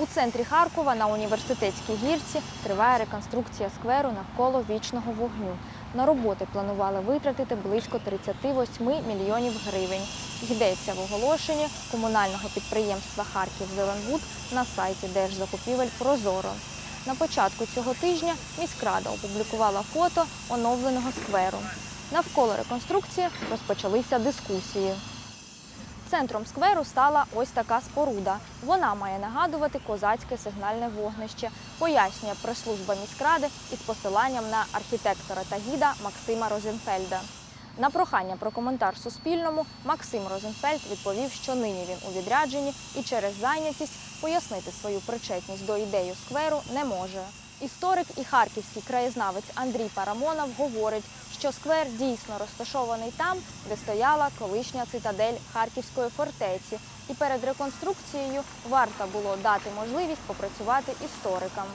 У центрі Харкова на університетській гірці триває реконструкція скверу навколо вічного вогню. На роботи планували витратити близько 38 мільйонів гривень. Йдеться в оголошенні комунального підприємства Харків Зеленбуд на сайті Держзакупівель Прозоро. На початку цього тижня міськрада опублікувала фото оновленого скверу. Навколо реконструкції розпочалися дискусії. Центром скверу стала ось така споруда. Вона має нагадувати козацьке сигнальне вогнище, пояснює прес-служба міськради із посиланням на архітектора та гіда Максима Розенфельда. На прохання про коментар Суспільному Максим Розенфельд відповів, що нині він у відрядженні і через зайнятість пояснити свою причетність до ідеї скверу не може. Історик і харківський краєзнавець Андрій Парамонов говорить, що сквер дійсно розташований там, де стояла колишня цитадель Харківської фортеці, і перед реконструкцією варто було дати можливість попрацювати історикам.